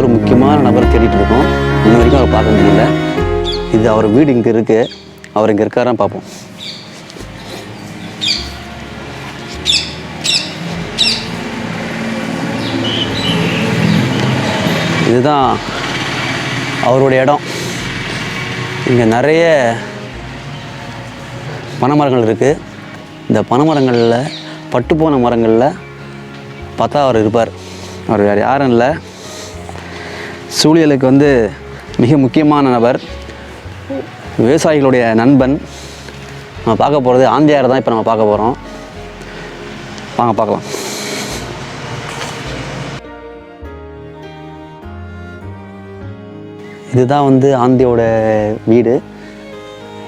ஒரு முக்கியமான நபர் தேடிட்டு இருக்கோம். இன்ன வரைக்கும் அவர் பார்க்க முடியல. இது அவர் வீடு இங்கே இருக்குது அவர் இங்கே இருக்காரான்னு பார்ப்போம். இதுதான் அவருடைய இடம். இங்கே நிறைய பனைமரங்கள் இருக்குது இந்த பனைமரங்களில் பட்டுப்போன மரங்களில் பார்த்தா அவர் இருப்பார். அவர் வேறு யாரும் இல்லை. சூழியலுக்கு வந்து மிக முக்கியமான நபர். விவசாயிகளுடைய நண்பன். நம்ம பார்க்க போகிறது ஆந்தியார் தான் இப்போ நம்ம பார்க்க போகிறோம் வாங்க பார்க்கலாம். இதுதான் வந்து ஆந்தையோட வீடு.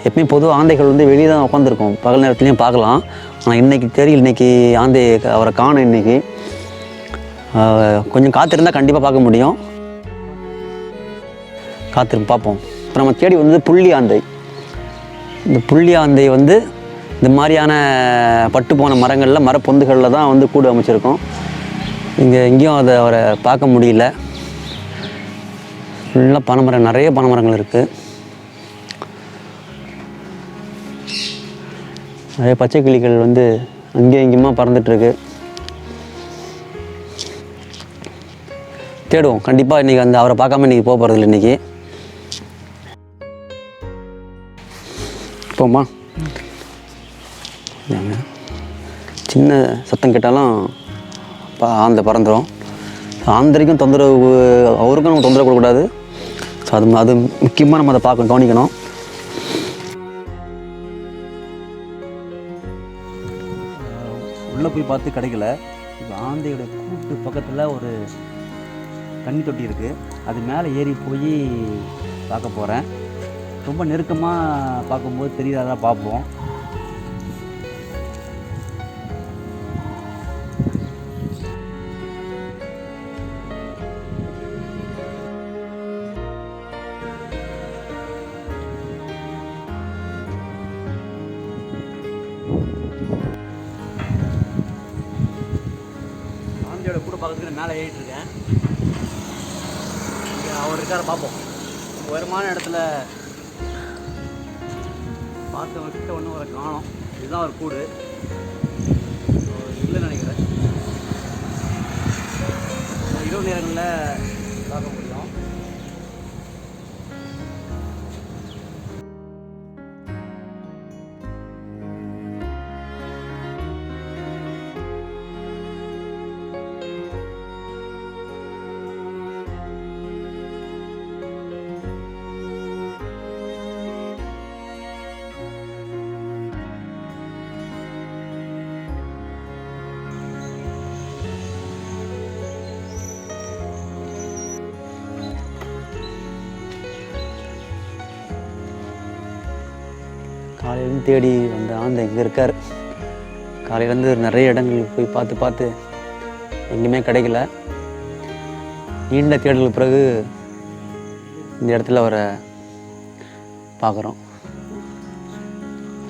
எப்பயும் பொதுவாக ஆந்தைகள் வந்து வெளியே தான் உட்காந்துருக்கும் பகல் நேரத்துலையும் பார்க்கலாம். ஆனால் இன்றைக்கி தெரியல. இன்னைக்கு ஆந்தை அவரை காணும் இன்றைக்கி கொஞ்சம் காத்திருந்தால் கண்டிப்பாக பார்க்க முடியும். காத்திருந்து பார்ப்போம். இப்போ நம்ம தேடி வந்தது புள்ளி ஆந்தை. இந்த புள்ளி ஆந்தை வந்து இந்த மாதிரியான பட்டு போன மரங்களில் மரப்பொந்துகளில் தான் வந்து கூடு அமைச்சிருக்கோம். இங்கே எங்கேயும் அதை அவரை பார்க்க முடியல. ஃபுல்லாக பனைமரம் நிறைய பனைமரங்கள் இருக்குது நிறைய பச்சை கிளிகள் வந்து அங்கேயும் இங்கேயுமா பறந்துட்டுருக்கு. தேடுவோம். கண்டிப்பாக இன்றைக்கி அந்த அவரை பார்க்காம இன்றைக்கி போக போகிறதில்ல இன்றைக்கி பார்ப்போமா? சின்ன சத்தம் கேட்டாலும் பா ஆந்த பறந்துடும் ஆந்தரிக்கும் தொந்தரவு அவருக்கும் நம்ம தொந்தரவு கொடுக்கக்கூடாது. ஸோ அது அது முக்கியமாக நம்ம அதை பார்க்கணும் கவனிக்கணும். உள்ளே போய் பார்த்து கிடைக்கல. இப்போ ஆந்தையோட கூட்டு பக்கத்தில் ஒரு தண்ணி தொட்டி இருக்குது அது மேலே ஏறி போய் பார்க்க போகிறேன் ரொம்ப நெருக்கமாக பார்க்கும்போது தெரியாதா பார்ப்போம். ஆந்தியோட கூட பக்கத்துக்கு மேலே ஏறிட்டு இருக்கேன் அவர் இருக்கார பார்ப்போம். உயரமான இடத்துல பார்த்து கிட்ட ஒன்றும் அவரை காணும். இதுதான் ஒரு கூடு. இல்லைன்னு நினைக்கிறேன். இரவு நேரங்களில் காலையிலேருந்து தேடி வந்த ஆந்தை இங்கே இருக்கார். காலையிலேருந்து நிறைய இடங்களுக்கு போய் பார்த்து பார்த்து எங்கேயுமே கிடைக்கல. நீண்ட தேடலுக்கு பிறகு இந்த இடத்துல அவரை பார்க்குறோம்.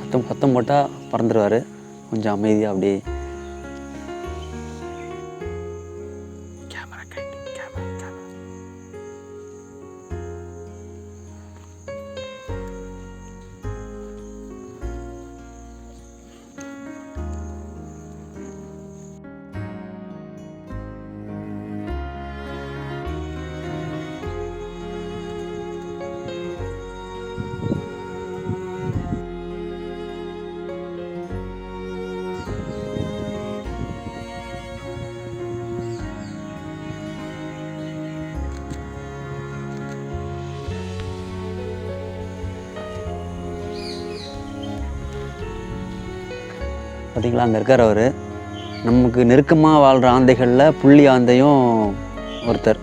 சத்தம் சத்தம் போட்டால் பறந்துடுவார் கொஞ்சம் அமைதியாக அப்படியே பார்த்தீங்களா அங்கே இருக்கார் அவர். நமக்கு நெருக்கமாக வாழ்கிற ஆந்தைகளில் புள்ளி ஆந்தையும் ஒருத்தர்.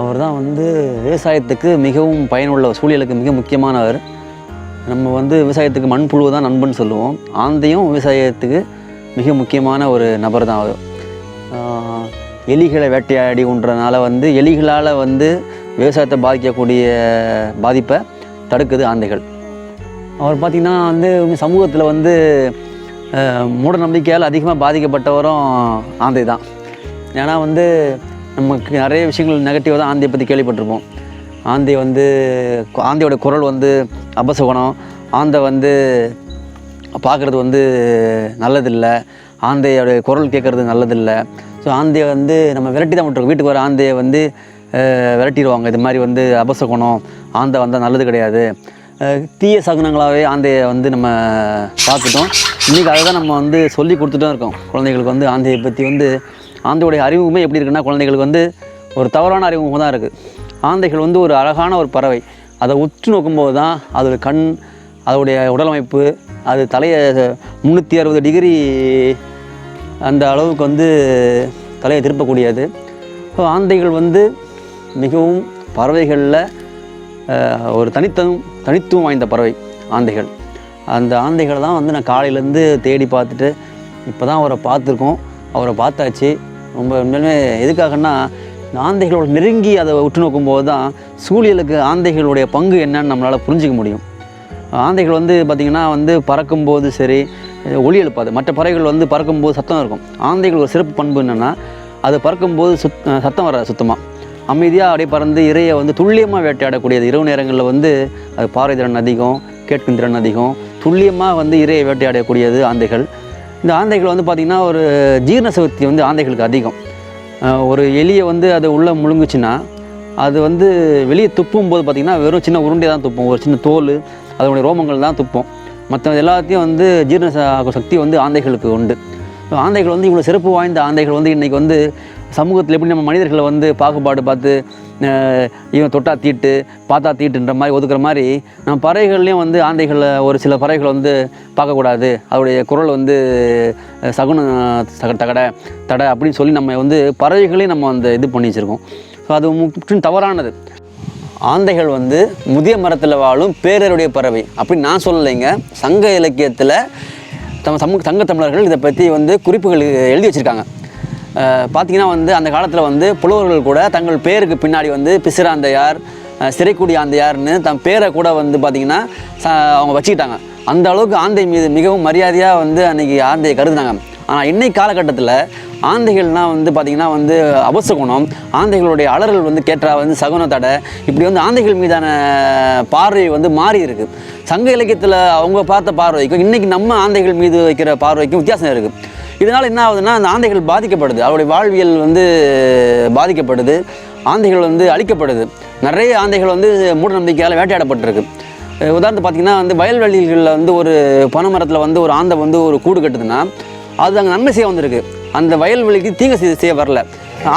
அவர் தான் வந்து விவசாயத்துக்கு மிகவும் பயனுள்ள சூழலுக்கு மிக முக்கியமானவர். நம்ம வந்து விவசாயத்துக்கு மண்புழு தான் நண்பன் சொல்லுவோம். ஆந்தையும் விவசாயத்துக்கு மிக முக்கியமான ஒரு நபர் தான் அவர். எலிகளை வேட்டையாடி உண்றதுனால வந்து எலிகளால் வந்து விவசாயத்தை பாதிக்கக்கூடிய பாதிப்பை தடுக்குது ஆந்தைகள். அவர் பார்த்திங்கன்னா வந்து சமூகத்தில் வந்து மூட நம்பிக்கையால் அதிகமாக பாதிக்கப்பட்டவரும் ஆந்தை தான். ஏன்னா வந்து நமக்கு நிறைய விஷயங்கள் நெகட்டிவாக தான் ஆந்தையை பற்றி கேள்விப்பட்டிருப்போம். ஆந்தை வந்து ஆந்தையோட குரல் வந்து அபசகுணம். ஆந்தை வந்து பார்க்குறது வந்து நல்லதில்லை. ஆந்தையோட குரல் கேட்குறது நல்லதில்லை. ஸோ ஆந்தையை வந்து நம்ம விரட்டி தான் விட்டுருக்கோம். வீட்டுக்கு வர ஆந்தையை வந்து விரட்டிடுவாங்க. இது மாதிரி வந்து அபசகுணம் ஆந்தை வந்தால் நல்லது கிடையாது. தீய சகுனங்களாகவே ஆந்தையை வந்து நம்ம பார்த்துட்டோம். இன்றைக்கி அதை தான் நம்ம வந்து சொல்லி கொடுத்துட்டோம் இருக்கோம். குழந்தைகளுக்கு வந்து ஆந்தையை பற்றி வந்து ஆந்தையுடைய அறிமுகமே எப்படி இருக்குன்னா குழந்தைகளுக்கு வந்து ஒரு தவறான அறிமுகம் தான் இருக்குது ஆந்தைகள் வந்து ஒரு அழகான ஒரு பறவை. அதை உற்று நோக்கும்போது தான் அதோடய கண் அதோடைய உடலமைப்பு அது தலையை முந்நூற்றி அறுபது டிகிரி அந்த அளவுக்கு வந்து தலையை திருப்பக்கூடியது. ஸோ ஆந்தைகள் வந்து மிகவும் பறவைகளில் ஒரு தனித்தம் தனித்துவம் வாய்ந்த பறவை ஆந்தைகள். அந்த ஆந்தைகளை தான் வந்து நான் காலையிலேருந்து தேடி பார்த்துட்டு இப்போ தான் அவரை பார்த்துருக்கோம். அவரை பார்த்தாச்சு. ரொம்ப உண்மையுமே எதுக்காகன்னா இந்த ஆந்தைகளோட நெருங்கி அதை உற்று நோக்கும்போது தான் சூழியலுக்கு ஆந்தைகளுடைய பங்கு என்னன்னு நம்மளால் புரிஞ்சிக்க முடியும். ஆந்தைகள் வந்து பார்த்திங்கன்னா வந்து பறக்கும்போது சரி ஒளி எழுப்பாது. மற்ற பறவைகள் வந்து பறக்கும்போது சத்தம் இருக்கும். ஆந்தைகள் ஒரு சிறப்பு பண்பு என்னென்னா அது பறக்கும்போது சுத் சத்தம் வராது சுத்தமாக அமைதியாக அப்படியே பறந்து இறையை வந்து துல்லியமாக வேட்டையாடக்கூடியது. இரவு நேரங்களில் வந்து அது பாறை திறன் அதிகம் கேட்கும் திறன் அதிகம். துல்லியமாக வந்து இறையை வேட்டையாடக்கூடியது ஆந்தைகள். இந்த ஆந்தைகள் வந்து பார்த்திங்கன்னா ஒரு ஜீரண சக்தி வந்து ஆந்தைகளுக்கு அதிகம். ஒரு எலியை வந்து அது உள்ளே முழுங்குச்சுன்னா அது வந்து வெளியே துப்பும் போது பார்த்திங்கன்னா வெறும் சின்ன உருண்டை தான் துப்பும். ஒரு சின்ன தோல் அதனுடைய ரோமங்கள் தான் துப்பும். மற்ற எல்லாத்தையும் வந்து ஜீரண சக்தி வந்து ஆந்தைகளுக்கு உண்டு. ஆந்தைகள் வந்து இவ்வளோ சிறப்பு வாய்ந்த ஆந்தைகள் வந்து இன்றைக்கி வந்து சமூகத்தில் எப்படி நம்ம மனிதர்களை வந்து பாகுபாடு பார்த்து இவன் தொட்டா தீட்டு பார்த்தா தீட்டுன்ற மாதிரி ஒதுக்குற மாதிரி நம்ம பறவைகள்லேயும் வந்து ஆந்தைகளை ஒரு சில பறவைகளை வந்து பார்க்கக்கூடாது. அவருடைய குரல் வந்து சகுனம் சகுன சக தகடை தடை அப்படின்னு சொல்லி நம்ம வந்து பறவைகளையும் நம்ம அந்த இது பண்ணி வச்சுருக்கோம். ஸோ அது முற்றிலும் தவறானது. ஆந்தைகள் வந்து முதிய மரத்தில் வாழும் பேரருடைய பறவை. அப்படின்னு நான் சொல்லலைங்க. சங்க இலக்கியத்தில் தம் சமூக சங்க தமிழர்கள் இதை பற்றி வந்து குறிப்புகள் எழுதி வச்சுருக்காங்க. பார்த்தீங்கன்னா வந்து அந்த காலத்தில் வந்து புலவர்கள் கூட தங்கள் பேருக்கு பின்னாடி வந்து பிசிறாந்தையார் சிறைக்குடி ஆந்தையார்னு தன் பேரை கூட வந்து பார்த்திங்கன்னா அவங்க வச்சுக்கிட்டாங்க. அந்த அளவுக்கு ஆந்தை மீது மிகவும் மரியாதையாக வந்து அன்றைக்கி ஆந்தையை கருதுனாங்க. ஆனால் இன்னைக்கு காலகட்டத்தில் ஆந்தைகள்னால் வந்து பார்த்திங்கன்னா வந்து அபசகுணம் ஆந்தைகளுடைய அலறல் வந்து கேட்டால் வந்து சகுன தடை இப்படி வந்து ஆந்தைகள் மீதான பார்வை வந்து மாறி இருக்குது சங்க இலக்கியத்தில் அவங்க பார்த்த பார்வைக்கும் இன்றைக்கி நம்ம ஆந்தைகள் மீது வைக்கிற பார்வைக்கும் வித்தியாசம் இருக்குது இதனால் என்ன ஆகுதுன்னா அந்த ஆந்தைகள் பாதிக்கப்படுது. அவருடைய வாழ்வியல் வந்து பாதிக்கப்படுது. ஆந்தைகள் வந்து அழிக்கப்படுது. நிறைய ஆந்தைகள் வந்து மூட நம்பிக்கையால் வேட்டையாடப்பட்டிருக்கு. உதாரணத்து உதாரணத்துக்கு பார்த்தீங்கன்னா வந்து வயல்வெளிகளில் வந்து ஒரு பனைமரத்தில் வந்து ஒரு ஆந்தை வந்து ஒரு கூடு கட்டுதுன்னா அது அங்கே நன்மை செய்ய வந்திருக்கு. அந்த வயல்வெளிக்கு தீங்கு செய்ய செய்ய வரல.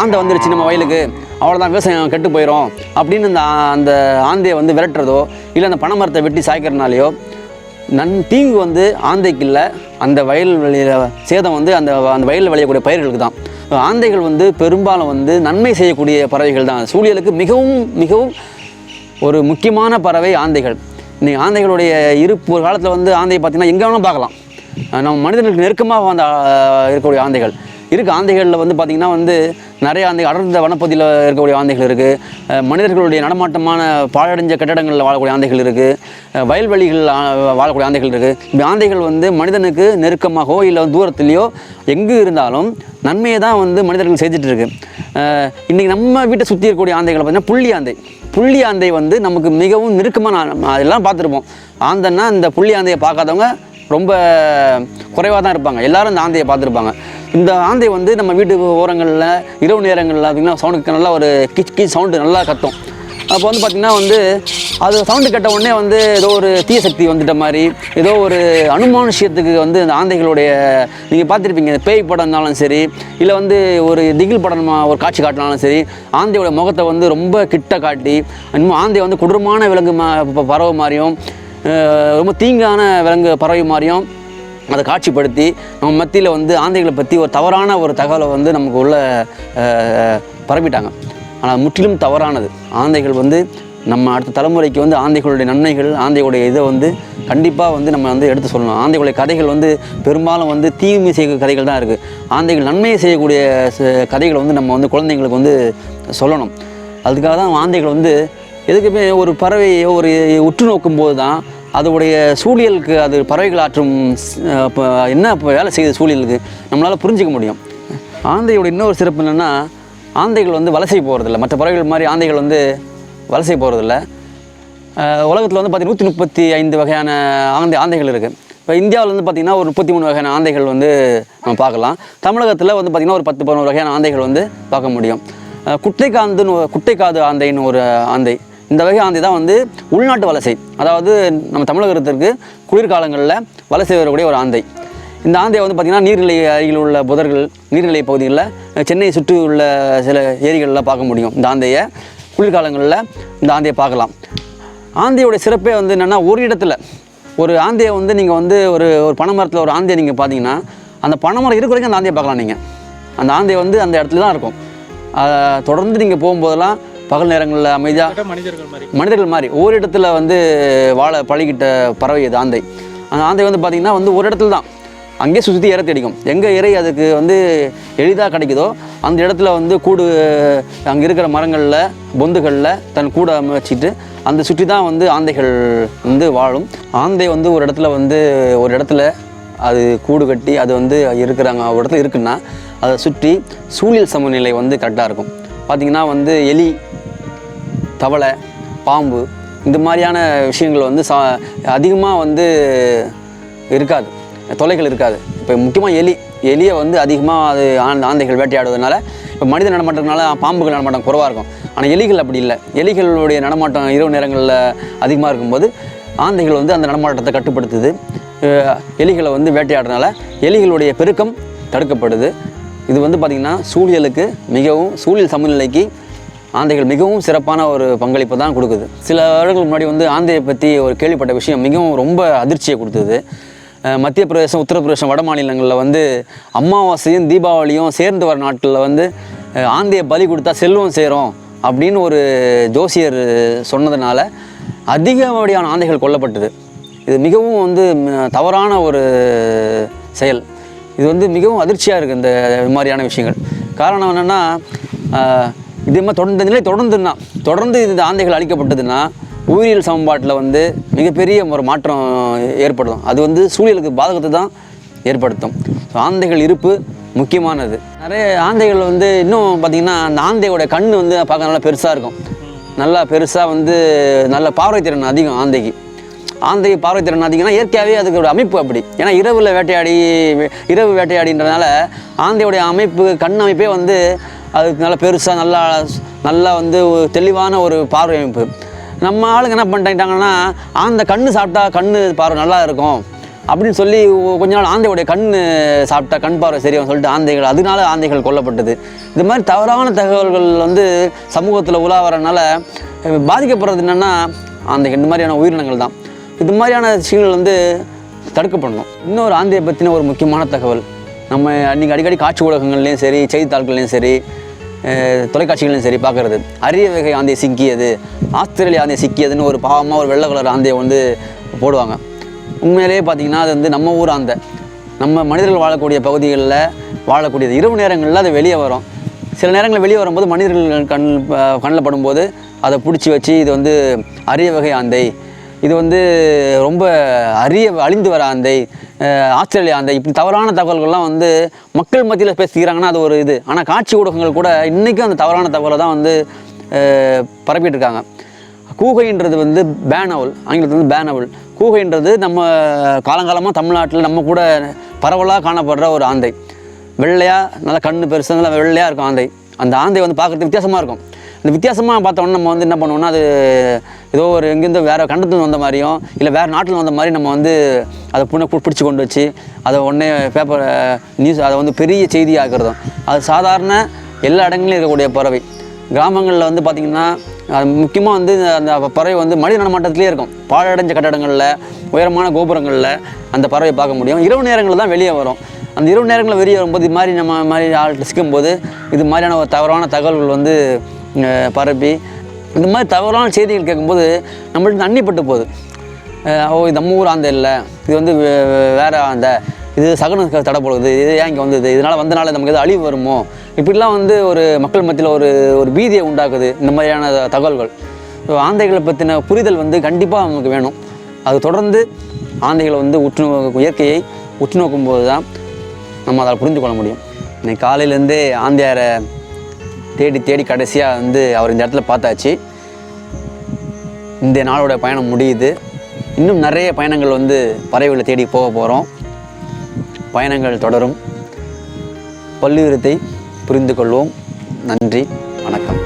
ஆந்தை வந்துருச்சு நம்ம வயலுக்கு அவ்வளோதான் விவசாயம் கெட்டு போயிடும் அப்படின்னு அந்த அந்த ஆந்தையை வந்து விரட்டுறதோ இல்லை அந்த பனைமரத்தை வெட்டி சாய்க்கிறனாலையோ நன் தீங்கு வந்து ஆந்தைக்கு இல்லை. அந்த வயல் வெளியில் சேதம் வந்து அந்த அந்த வயலில் விளையக்கூடிய பயிர்களுக்கு தான். ஆந்தைகள் வந்து பெரும்பாலும் வந்து நன்மை செய்யக்கூடிய பறவைகள் தான். சூழியலுக்கு மிகவும் மிகவும் ஒரு முக்கியமான பறவை ஆந்தைகள். இன்றைக்கி ஆந்தைகளுடைய இருப்பு ஒரு காலத்தில் வந்து ஆந்தையை பார்த்தீங்கன்னா எங்கே வேணாலும் பார்க்கலாம். நம்ம மனிதர்களுக்கு நெருக்கமாக வந்த இருக்கக்கூடிய ஆந்தைகள். இருக்குது ஆந்தைகளில் வந்து பார்த்திங்கன்னா வந்து நிறைய ஆந்தை அடர்ந்த வனப்பகுதியில் இருக்கக்கூடிய ஆந்தைகள் இருக்குது மனிதர்களுடைய நடமாட்டமான பாழடைஞ்ச கட்டடங்களில் வாழக்கூடிய ஆந்தைகள் இருக்குது வயல்வெளிகளில் வாழக்கூடிய ஆந்தைகள் இருக்குது இப்படி ஆந்தைகள் வந்து மனிதனுக்கு நெருக்கமாகவோ இல்லை தூரத்துலேயோ எங்கு இருந்தாலும் நன்மையை தான் வந்து மனிதர்கள் செஞ்சுட்டு இருக்கு. இன்றைக்கி நம்ம வீட்டை சுற்றி இருக்கக்கூடிய ஆந்தைகளை பார்த்திங்கன்னா புள்ளி ஆந்தை. புள்ளி ஆந்தை வந்து நமக்கு மிகவும் நெருக்கமான அதெல்லாம் பார்த்துருப்போம். ஆந்தைன்னா இந்த புள்ளி ஆந்தையை பார்க்காதவங்க ரொம்ப குறைவாக தான் இருப்பாங்க. எல்லாரும் இந்த ஆந்தையை பார்த்துருப்பாங்க. இந்த ஆந்தை வந்து நம்ம வீட்டு ஓரங்களில் இரவு நேரங்களில் பார்த்திங்கன்னா சவுண்டுக்கு நல்லா ஒரு கிச் கிச் சவுண்டு நல்லா கத்தும். அப்போ வந்து பார்த்திங்கன்னா வந்து அது சவுண்டு கேட்ட உடனே வந்து ஏதோ ஒரு தீய சக்தி வந்துட்ட மாதிரி ஏதோ ஒரு அனுமானுஷியத்துக்கு வந்து அந்த ஆந்தைகளுடைய நீங்கள் பார்த்துருப்பீங்க பேய் படம் இருந்தாலும் சரி இல்லை வந்து ஒரு திகில் படம் ஒரு காட்சி காட்டினாலும் சரி ஆந்தையோட முகத்தை வந்து ரொம்ப கிட்ட காட்டி இன்னும் ஆந்தை வந்து கொடூரமான விலங்கு மா ப- பறவை மாதிரியும் ரொம்ப தீங்கான விலங்கு பறவை மாதிரியும் அதை காட்சிப்படுத்தி நம்ம மத்தியில் வந்து ஆந்தைகளை பற்றி ஒரு தவறான ஒரு தகவலை வந்து நமக்கு உள்ள பரப்பிட்டாங்க. ஆனால் முற்றிலும் தவறானது. ஆந்தைகள் வந்து நம்ம அடுத்த தலைமுறைக்கு வந்து ஆந்தைகளுடைய நன்மைகள் ஆந்தைகளுடைய இதை வந்து கண்டிப்பாக வந்து நம்ம வந்து எடுத்து சொல்லணும். ஆந்தைகளுடைய கதைகள் வந்து பெரும்பாலும் வந்து தீமை செய்ய கதைகள் தான் இருக்குது ஆந்தைகள் நன்மையை செய்யக்கூடிய கதைகளை வந்து நம்ம வந்து குழந்தைங்களுக்கு வந்து சொல்லணும். அதுக்காக தான் ஆந்தைகள் வந்து எதுக்குமே ஒரு பறவையை ஒரு உற்று நோக்கும்போது தான் அதோடைய சூழியலுக்கு அது பறவைகள் ஆற்றும் இப்போ என்ன இப்போ வேலை செய்யுது சூழியலுக்கு? நம்மளால் புரிஞ்சிக்க முடியும். ஆந்தையோட இன்னொரு சிறப்பு என்னென்னா ஆந்தைகள் வந்து வலசை போகிறதில்ல மற்ற பறவைகள் மாதிரி ஆந்தைகள் வந்து வலசை போகிறதில்ல உலகத்தில் வந்து பார்த்திங்கன்னா நூற்றி முப்பத்தி ஐந்து வகையான ஆந்தை ஆந்தைகள் இருக்குது இப்போ இந்தியாவில் வந்து பார்த்திங்கன்னா ஒரு முப்பத்தி மூணு வகையான ஆந்தைகள் வந்து நம்ம பார்க்கலாம். தமிழகத்தில் வந்து பார்த்திங்கன்னா ஒரு பத்து பதினோரு வகையான ஆந்தைகள் வந்து பார்க்க முடியும். குட்டைக்காந்துன்னு குட்டைக்காது ஆந்தைன்னு ஒரு ஆந்தை. இந்த வகை ஆந்தை தான் வந்து உள்நாட்டு வலசை. அதாவது நம்ம தமிழகத்திற்கு குளிர்காலங்களில் வலசை வரக்கூடிய ஒரு ஆந்தை. இந்த ஆந்தையை வந்து பார்த்திங்கன்னா நீர்நிலை அருகில் உள்ள புதர்கள் நீர்நிலை பகுதிகளில் சென்னையை சுற்றி உள்ள சில ஏரிகளில் பார்க்க முடியும். இந்த ஆந்தையை குளிர்காலங்களில் இந்த ஆந்தையை பார்க்கலாம். ஆந்தையோட சிறப்பே வந்து என்னென்னா ஒரு இடத்துல ஒரு ஆந்தையை வந்து நீங்கள் வந்து ஒரு ஒரு பனைமரத்தில் ஒரு ஆந்தையை நீங்கள் பார்த்தீங்கன்னா அந்த பனைமரம் இருக்கிற வரைக்கும் அந்த ஆந்தையை பார்க்கலாம் நீங்கள் அந்த ஆந்தை வந்து அந்த இடத்துல தான் இருக்கும். தொடர்ந்து நீங்கள் போகும்போதெல்லாம் பகல் நேரங்களில் அமைதியாக மனிதர்கள் மாதிரி. மனிதர்கள் மாதிரி. ஒரு இடத்துல வந்து வாழ பழகிட்ட பறவை இது ஆந்தை. அந்த ஆந்தை வந்து பார்த்திங்கன்னா வந்து ஒரு இடத்துல தான். அங்கேயே சுற்றி இறத்தி அடிக்கும். எங்கே இறை அதுக்கு வந்து எளிதாக கிடைக்குதோ அந்த இடத்துல வந்து கூடு அங்கே இருக்கிற மரங்களில் பொந்துகளில் தன் கூடை வச்சுட்டு அந்த சுற்றி தான் வந்து ஆந்தைகள் வந்து வாழும். ஆந்தை வந்து ஒரு இடத்துல வந்து ஒரு இடத்துல அது கூடு கட்டி அது வந்து இருக்கிறாங்க ஒரு இடத்துல இருக்குன்னா அதை சுற்றி சூழியல் சமநிலை வந்து கரெக்டாக இருக்கும். பார்த்திங்கன்னா வந்து எலி தவளை பாம்பு இந்த மாதிரியான விஷயங்கள் வந்து சா அதிகமாக வந்து இருக்காது. தொலைகள் இருக்காது. இப்போ முக்கியமாக எலி எலியை வந்து அதிகமாக அது ஆண் ஆந்தைகள் வேட்டையாடுவதனால இப்போ மனித நடமாட்டத்தினால பாம்புகள் நடமாட்டம் குறவாக இருக்கும். ஆனால் எலிகள் அப்படி இல்லை. எலிகளுடைய நடமாட்டம் இரவு நேரங்களில் அதிகமாக இருக்கும்போது ஆந்தைகள் வந்து அந்த நடமாட்டத்தை கட்டுப்படுத்துது. எலிகளை வந்து வேட்டையாடுறதுனால எலிகளுடைய பெருக்கம் தடுக்கப்படுது. இது வந்து பார்த்திங்கன்னா சூழியலுக்கு மிகவும் சூழியல் சமநிலைக்கு ஆந்தைகள் மிகவும் சிறப்பான ஒரு பங்களிப்பு தான் கொடுக்குது. சில வருடங்களுக்கு முன்னாடி வந்து ஆந்தையை பற்றி ஒரு கேள்விப்பட்ட விஷயம் மிகவும் ரொம்ப அதிர்ச்சியை கொடுத்தது. மத்திய பிரதேசம் உத்தரப்பிரதேசம் வட மாநிலங்களில் வந்து அமாவாசையும் தீபாவளியும் சேர்ந்து வர நாட்களில் வந்து ஆந்தையை பலி கொடுத்தா செல்வம் சேரும் அப்படின்னு ஒரு ஜோசியர் சொன்னதுனால அதிகப்படியான ஆந்தைகள் கொல்லப்பட்டது. இது மிகவும் வந்து தவறான ஒரு செயல். இது வந்து மிகவும் அதிர்ச்சியாக இருக்குது இந்த இது மாதிரியான விஷயங்கள். காரணம் என்னென்னா இதே மாதிரி தொடர்ந்து நிலை தொடர்ந்துன்னா தொடர்ந்து இந்த ஆந்தைகள் அழிக்கப்பட்டதுன்னா உயிரியல் சமன்பாட்டில் வந்து மிகப்பெரிய ஒரு மாற்றம் ஏற்படும் அது வந்து சூழலுக்கு பாதகத்தை தான் ஏற்படுத்தும். ஸோ ஆந்தைகள் இருப்பு முக்கியமானது. நிறைய ஆந்தைகள் வந்து இன்னும் பார்த்திங்கன்னா அந்த ஆந்தையோட கண் வந்து பார்க்க நல்லா பெருசாக இருக்கும். நல்லா பெருசாக வந்து நல்ல பார்வை திறன் அதிகம் ஆந்தைக்கு. ஆந்தை பார்வை திறன் அதிகம்னா இயற்கையாகவே அதுக்கோட அமைப்பு அப்படி. ஏன்னா இரவில் வேட்டையாடி இரவு வேட்டையாடின்றனால ஆந்தையுடைய அமைப்பு கண் அமைப்பே வந்து அதுக்கு நல்லா பெருசாக நல்லா நல்லா வந்து ஒரு தெளிவான ஒரு பார்வை அமைப்பு. நம்ம ஆளுங்க என்ன பண்ணிட்டாங்கன்னா அந்த கண்ணு சாப்பிட்டா கண்ணு பார்வை நல்லா இருக்கும். அப்படின்னு சொல்லி கொஞ்ச நாள் ஆந்தையுடைய கண் சாப்பிட்டா கண் பார்வை சரியாகும் சொல்லிட்டு ஆந்தைகள் அதனால ஆந்தைகள் கொல்லப்பட்டது. இது மாதிரி தவறான தகவல்கள் வந்து சமூகத்தில் உலா வரனால பாதிக்கப்படுறது என்னென்னா ஆந்தைகள் இந்த மாதிரியான உயிரினங்கள் தான். இது மாதிரியான விஷயங்கள் வந்து தடுக்கப்படணும். இன்னொரு ஆந்தையை பற்றின ஒரு முக்கியமான தகவல். நம்ம அன்றைக்கி அடிக்கடி காட்சி ஊடகங்கள்லேயும் சரி செய்தித்தாள்கள்லையும் சரி தொலைக்காட்சிகளையும் சரி பார்க்குறது. அரிய வகை ஆந்தை சிக்கியது ஆஸ்திரேலியா ஆந்தை சிக்கியதுன்னு ஒரு பாவமாக ஒரு வெள்ளை கலர் ஆந்தையை வந்து போடுவாங்க. உண்மையிலேயே பார்த்தீங்கன்னா அது வந்து நம்ம ஊர் ஆந்தை. நம்ம மனிதர்கள் வாழக்கூடிய பகுதிகளில் வாழக்கூடியது. இரவு நேரங்களில் அது வெளியே வரும். சில நேரங்களில் வெளியே வரும்போது மனிதர்கள் கண் கண்ணில் படும்போது அதை பிடிச்சி வச்சு இது வந்து அரிய வகை ஆந்தை. இது வந்து ரொம்ப அரிய அழிந்து வர ஆந்தை ஆஸ்திரேலியா ஆந்தை. இப்படி தவறான தகவல்கள்லாம் வந்து மக்கள் மத்தியில் பேசிக்கிறாங்கன்னா அது ஒரு இது. ஆனால் காட்சி ஊடகங்கள் கூட இன்றைக்கும் அந்த தவறான தகவலை தான் வந்து பரப்பிட்டு இருக்காங்க கூகைன்றது வந்து பேனவல் ஆங்கிலத்தில் வந்து பேனவல் கூகைன்றது நம்ம காலங்காலமாக தமிழ்நாட்டில் நம்ம கூட பரவலாக காணப்படுற ஒரு ஆந்தை. வெள்ளையாக நல்லா கண்ணு பெருசாக நல்லா வெள்ளையாக இருக்கும் ஆந்தை. அந்த ஆந்தை வந்து பார்க்குறது வித்தியாசமாக இருக்கும். இந்த வித்தியாசமாக பார்த்தோன்னா நம்ம வந்து என்ன பண்ணுவோம்னா அது ஏதோ ஒரு எங்கேருந்து வேறு கண்டத்தில் வந்த மாதிரியும் இல்லை வேறு நாட்டில் வந்த மாதிரி நம்ம வந்து அதை புண்ணை பிடிச்சி கொண்டு வச்சு அதை உடனே பேப்பர் நியூஸ் அதை வந்து பெரிய செய்தியாக்குறதும். அது சாதாரண எல்லா இடங்களிலும் இருக்கக்கூடிய பறவை. கிராமங்களில் வந்து பார்த்திங்கன்னா முக்கியமாக வந்து அந்த பறவை வந்து மனித நடமாட்டத்திலே இருக்கும். பாழடைஞ்ச கட்டடங்களில் உயரமான கோபுரங்களில் அந்த பறவையை பார்க்க முடியும். இரவு நேரங்களில் தான் வெளியே வரும். அந்த இரவு நேரங்களில் வெளியே வரும்போது இது மாதிரி நம்ம மாதிரி ஆள் சிக்கும்போது இது மாதிரியான ஒரு தவறான தகவல்கள் வந்து பரப்பி இந்த மாதிரி தவறான செய்திகள் கேட்கும்போது நம்மள்ட்ட அன்னிப்பட்டு போகுது. ஓ இது நம்ம ஊர் ஆந்தை இல்லை இது வந்து வே- வே- இது சகன தடப்படுது இது ஏன் இங்கே வந்தது இதனால் வந்தனால நமக்கு எது அழிவு வருமோ? இப்படிலாம் வந்து ஒரு மக்கள் மத்தியில் ஒரு ஒரு பீதியை உண்டாக்குது இந்த மாதிரியான தகவல்கள். ஸோ ஆந்தைகளை பற்றின புரிதல் வந்து கண்டிப்பாக நமக்கு வேணும். அது தொடர்ந்து ஆந்தைகளை வந்து உற்று இயற்கையை உற்று நோக்கும்போது தான் நம்ம அதை புரிந்து கொள்ள முடியும். இன்னைக்கு காலையிலேருந்தே ஆந்தையாரை தேடி தேடி கடைசியாக வந்து அவர் இந்த இடத்துல பார்த்தாச்சு. இந்த நாளோட பயணம் முடியுது. இன்னும் நிறைய பயணங்கள் வந்து பறவைகளை தேடி போக போகிறோம் பயணங்கள் தொடரும். பல்லுயிரத்தை புரிந்து கொள்வோம். நன்றி. வணக்கம்.